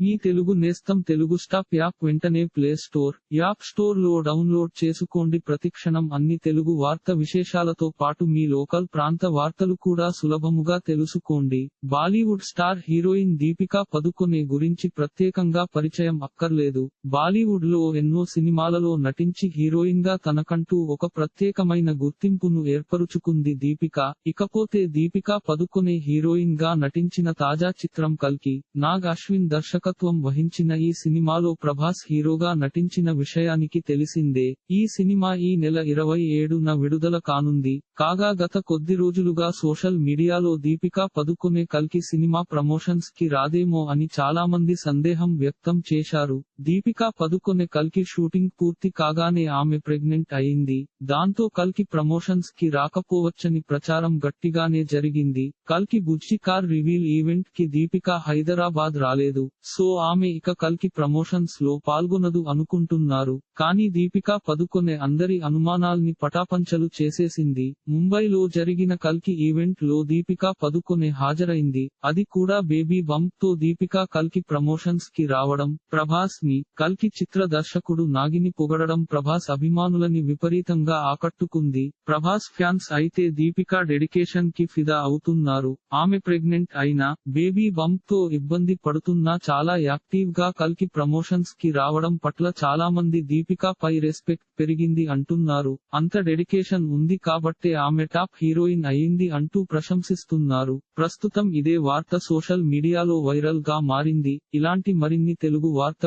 మీ తెలుగు నేస్తం Telugu stop app వెంటనే play store app స్టోర్లో డౌన్లోడ్ చేసుకోండి. ప్రతిక్షణం అన్ని తెలుగు వార్త విశేషాలతో పాటు మీ లోకల్ ప్రాంత వార్తలు కూడా సులభముగా తెలుసుకోండి. Bollywood star heroine Deepika Padukone గురించి ప్రత్యేకంగా పరిచయం అక్కర్లేదు. బాలీవుడ్లో ఎన్నో సినిమాలలో నటించి హీరోయిన్గా తనకంటూ ఒక ప్రత్యేకమైన గుర్తింపును ఏర్పరుచుకుంది దీపిక. ఇకపోతే దీపికా పదుకొనే హీరోయిన్గా నటించిన తాజా చిత్రం కల్కి నాగ్ అశ్విన్ దర్శకత్వం వహించిన ఈ సినిమాలో ప్రభాస్ హీరోగా నటించిన విషయానికి తెలిసిందే. ఈ సినిమా ఈ నెల ఇరవై ఏడున విడుదల కానుంది. కాగా గత కొద్ది రోజులుగా సోషల్ మీడియాలో దీపికా పదుకునే కల్కి సినిమా ప్రమోషన్స్కి రాదేమో అని చాలా మంది సందేహం వ్యక్తం చేశారు. దీపికా పదుకొనె కల్కి షూటింగ్ పూర్తి కాగానే ఆమె ప్రెగ్నెంట్ అయింది. దాంతో కల్కి ప్రమోషన్స్కి రాకపోవచ్చని ప్రచారం గట్టిగానే జరిగింది. కల్కి బుజ్జి కార్ రివీల్ ఈవెంట్కి దీపికా హైదరాబాద్ రాలేదు. సో ఆమె ఇక కల్కి ప్రమోషన్స్లో పాల్గొనదు అనుకుంటున్నారు. కానీ దీపికా పదుకొనే అందరి అనుమానాల్ని పటాపంచలు చేసేసింది. ముంబైలో జరిగిన కల్కి ఈవెంట్లో దీపికా పదుకొనె హాజరైంది. అది కూడా బేబీ బంప్తో దీపికా కల్కి ప్రమోషన్స్కి రావడం ప్రభాస్ ని కల్కి చిత్ర దర్శకుడు నాగిని పొగడడం ప్రభాస్ అభిమానులని విపరీతంగా ఆకట్టుకుంది. ప్రభాస్ ఫ్యాన్స్ అయితే దీపికా డెడికేషన్కి ఫిదా అవుతున్నారు. ఆమె ప్రెగ్నెంట్ అయినా బేబీ బంప్తో ఇబ్బంది పడుతున్నా చాలా యాక్టివ్గా కల్కి ప్రమోషన్స్కి రావడం పట్ల చాలా మంది దీపికా పై రెస్పెక్ట్ పెరిగింది అంటున్నారు. అంత డెడికేషన్ ఉంది కాబట్టే ఆమె టాప్ హీరోయిన్ అయింది అంటూ ప్రశంసిస్తున్నారు. ప్రస్తుతం ఇదే వార్త సోషల్ మీడియాలో వైరల్గా మారింది. ఇలాంటి మరిన్ని తెలుగు వార్త